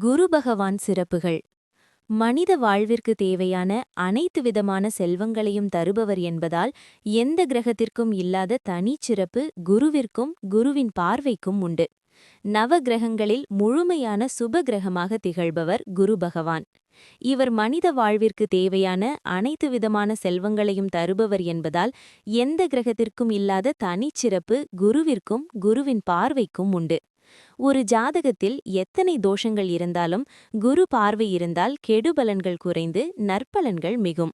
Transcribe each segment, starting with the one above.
குரு பகவான் சிறப்புகள். மனித வாழ்விற்கு தேவையான அனைத்து விதமான செல்வங்களையும் தருபவர் என்பதால் எந்த கிரகத்திற்கும் இல்லாத தனிச்சிறப்பு குருவிற்கும் குருவின் பார்வைக்கும் உண்டு. நவ கிரகங்களில் முழுமையான சுப கிரகமாக திகழ்பவர் குரு பகவான். இவர் மனித வாழ்விற்கு தேவையான அனைத்து விதமான செல்வங்களையும் தருபவர் என்பதால் எந்த கிரகத்திற்கும் இல்லாத தனிச்சிறப்பு குருவிற்கும் குருவின் பார்வைக்கும் உண்டு. ஒரு ஜாதகத்தில் எத்தனை தோஷங்கள் இருந்தாலும் குரு பார்வை இருந்தால் கெடுபலன்கள் குறைந்து நற்பலன்கள் மிகும்.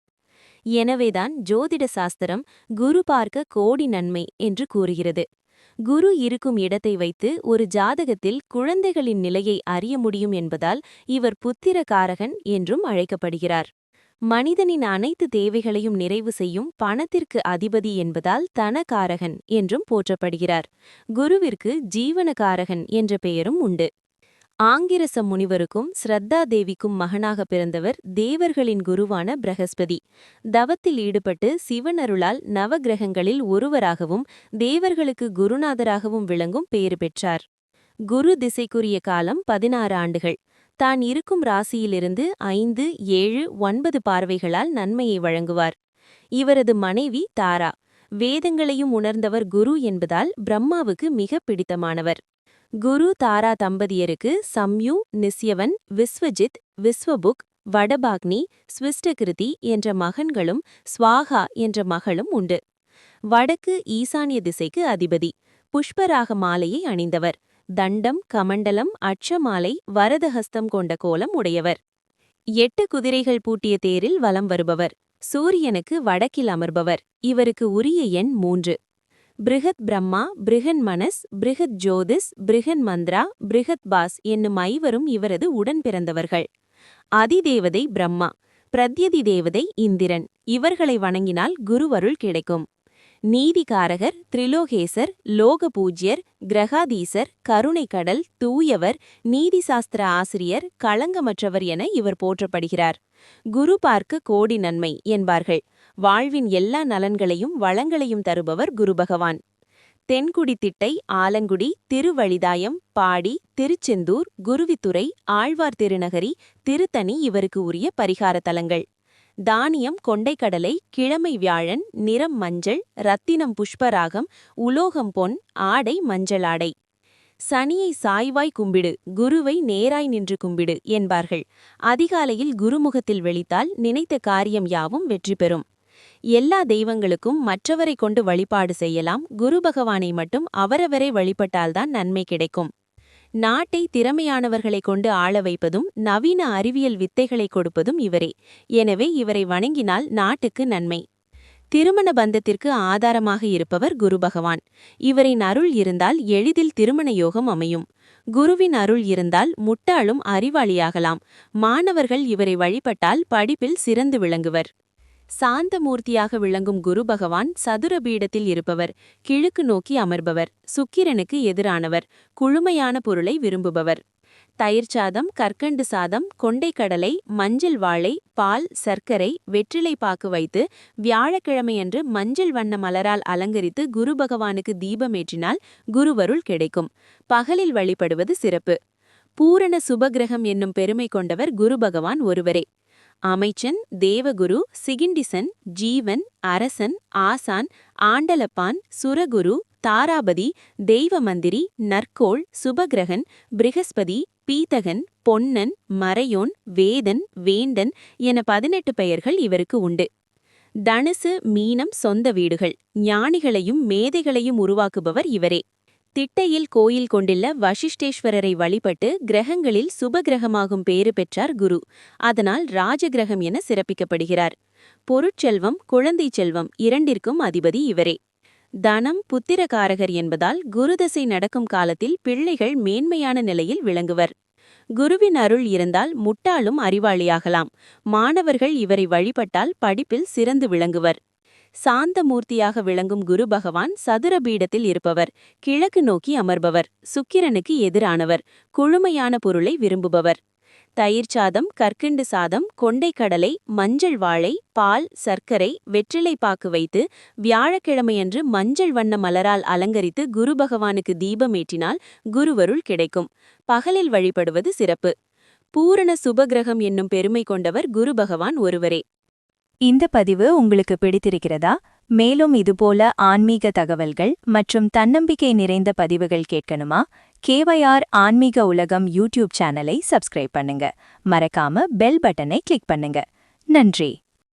எனவேதான் ஜோதிட சாஸ்திரம் குரு பார்க்க கோடி நன்மை என்று கூறுகிறது. குரு இருக்கும் இடத்தை வைத்து ஒரு ஜாதகத்தில் குழந்தைகளின் நிலையை அறிய முடியும் என்பதால் இவர் புத்திரகாரகன் என்றும் அழைக்கப்படுகிறார். மனிதனின் அனைத்து தேவைகளையும் நிறைவு செய்யும் பணத்திற்கு அதிபதி என்பதால் தனகாரகன் என்றும் போற்றப்படுகிறார். குருவிற்கு ஜீவனகாரகன் என்ற பெயரும் உண்டு. ஆங்கிரச முனிவருக்கும் ஸ்ரத்தா தேவிக்கும் மகனாக பிறந்தவர் தேவர்களின் குருவான பிரகஸ்பதி. தவத்தில் ஈடுபட்டு சிவனருளால் நவகிரகங்களில் ஒருவராகவும் தேவர்களுக்கு குருநாதராகவும் விளங்கும் பேறு பெற்றார். குரு திசைக்குரிய காலம் பதினாறு ஆண்டுகள். தான் இருக்கும் ராசியிலிருந்து ஐந்து ஏழு ஒன்பது பார்வைகளால் நன்மையை வழங்குவார். இவரது மனைவி தாரா. வேதங்களையும் உணர்ந்தவர் குரு என்பதால் பிரம்மாவுக்கு மிக பிடித்தமானவர். குரு தாரா தம்பதியருக்கு சம்யு நிஸ்யவன் விஸ்வஜித் விஸ்வபுக் வடபாக்னி ஸ்விஸ்டகிருதி என்ற மகன்களும் ஸ்வாகா என்ற மகளும் உண்டு. வடக்கு ஈசானிய திசைக்கு அதிபதி. புஷ்பராக மாலையை அணிந்தவர். தண்டம் கமண்டலம் அச்சமாலை வரதஹஸ்தம் கொண்ட கோலம் உடையவர். எட்டு குதிரைகள் பூட்டிய தேரில் வலம் வருபவர். சூரியனுக்கு வடக்கில் அமர்பவர். இவருக்கு உரிய எண் மூன்று. பிருகத் பிரம்மா பிருகன் மனஸ் பிருகத் ஜோதிஸ் பிருகன் மந்த்ரா பிருகத் பாஸ் என்னும் ஐவரும் இவரது உடன் பிறந்தவர்கள். அதிதேவதை பிரம்மா பிரத்யதி தேவதை இந்திரன். இவர்களை வணங்கினால் குருவருள் கிடைக்கும். நீதிகாரகர் திரிலோகேசர் லோக பூஜ்யர் கிரகாதீசர் கருணைக்கடல் தூயவர் நீதிசாஸ்திர ஆசிரியர் களங்கமற்றவர் என இவர் போற்றப்படுகிறார். குரு பார்க்க கோடி நன்மை என்பார்கள். வாழ்வின் எல்லா நலன்களையும் வளங்களையும் தருபவர் குரு பகவான். தென்குடி திட்டை ஆலங்குடி திருவழிதாயம் பாடி திருச்செந்தூர் குருவித்துறை ஆழ்வார் திருநகரி திருத்தணி இவருக்கு உரிய பரிகார தலங்கள். தானியம் கொண்டைக்கடலை கிழமை வியாழன் நிறம் மஞ்சள் ரத்தினம் புஷ்பராகம் உலோகம் பொன் ஆடை மஞ்சளாடை சனியை சாய்வாய் கும்பிடு குருவை நேராய் நின்று கும்பிடு என்பார்கள். அதிகாலையில் குருமுகத்தில் வெளித்தால் நினைத்த காரியம் யாவும் வெற்றி பெறும். எல்லா தெய்வங்களுக்கும் மற்றவரை கொண்டு வழிபாடு செய்யலாம். குரு பகவானை மட்டும் அவரவரை வழிபட்டால்தான் நன்மை கிடைக்கும். நாட்டை திறமையானவர்களை கொண்டு ஆள வைப்பதும் நவீன அறிவியல் வித்தைகளை கொடுப்பதும் இவரே. எனவே இவரை வணங்கினால் நாட்டுக்கு நன்மை. திருமண பந்தத்திற்கு ஆதாரமாக இருப்பவர் குரு பகவான். இவரின் அருள் இருந்தால் எளிதில் திருமண யோகம் அமையும். குருவின் அருள் இருந்தால் முட்டாளும் அறிவாளியாகலாம். மாணவர்கள் இவரை வழிபட்டால் படிப்பில் சிறந்து விளங்குவர். சாந்தமூர்த்தியாக விளங்கும் குரு பகவான் சதுர பீடத்தில் இருப்பவர் கிழக்கு நோக்கி அமர்பவர் சுக்கிரனுக்கு எதிரானவர் குழுமையான பொருளை விரும்புபவர். தயிர் சாதம் கற்கண்டு சாதம் கொண்டைக்கடலை மஞ்சள் வாழை பால் சர்க்கரை வெற்றிலை பாக்கு வைத்து வியாழக்கிழமையன்று மஞ்சள் வண்ண மலரால் அலங்கரித்து குரு பகவானுக்கு தீபமேற்றினால் குருவருள் கிடைக்கும். பகலில் வழிபடுவது சிறப்பு. பூரண சுபகிரகம் என்னும் பெருமை கொண்டவர் குரு பகவான் ஒருவரே. அமைச்சன் தேவகுரு சிகிண்டிசன் ஜீவன் அரசன் ஆசான் ஆண்டலப்பான் சுரகுரு தாராபதி தெய்வமந்திரி நற்கோள் சுபகிரகன் பிருகஸ்பதி பீதகன் பொன்னன் மறையோன் வேதன் வேண்டன் என பதினெட்டு பெயர்கள் இவருக்கு உண்டு. தனுசு மீனம் சொந்த வீடுகள். ஞானிகளையும் மேதைகளையும் உருவாக்குபவர் இவரே. திட்டையில் கோயில் கொண்டுள்ள வசிஷ்டேஸ்வரரை வழிபட்டு கிரகங்களில் சுபகிரகமாகும் பேறு பெற்றார் குரு. அதனால் ராஜகிரகம் என சிறப்பிக்கப்படுகிறார். பொருட்செல்வம் குழந்தை செல்வம் இரண்டிற்கும் அதிபதி இவரே. தனம் புத்திரகாரகர் என்பதால் குருதசை நடக்கும் காலத்தில் பிள்ளைகள் மேன்மையான நிலையில் விளங்குவர். குருவின் அருள் இருந்தால் முட்டாளும் அறிவாளியாகலாம். மாணவர்கள் இவரை வழிபட்டால் படிப்பில் சிறந்து விளங்குவர். சாந்தமூர்த்தியாக விளங்கும் குரு பகவான் சதுர பீடத்தில் இருப்பவர். கிழக்கு நோக்கி அமர்பவர். சுக்கிரனுக்கு எதிரானவர். குழுமையான பொருளை விரும்புபவர். தயிர் சாதம் கற்கிண்டு சாதம் கொண்டைக்கடலை மஞ்சள் வாழை பால் சர்க்கரை வெற்றிலை பாக்கு வைத்து வியாழக்கிழமையன்று மஞ்சள் வண்ண மலரால் அலங்கரித்து குரு பகவானுக்கு தீபமேற்றினால் குருவருள் கிடைக்கும். பகலில் வழிபடுவது சிறப்பு. பூரண சுபகிரகம் என்னும் பெருமை கொண்டவர் குரு பகவான் ஒருவரே. இந்த பதிவு உங்களுக்கு பிடித்திருக்கிறதா? மேலும் இதுபோல ஆன்மீக தகவல்கள் மற்றும் தன்னம்பிக்கை நிறைந்த பதிவுகள் கேட்கணுமா? கேவையார் ஆன்மீக உலகம் யூடியூப் சேனலை சப்ஸ்கிரைப் பண்ணுங்க. மறக்காம பெல் பட்டனை கிளிக் பண்ணுங்க. நன்றி.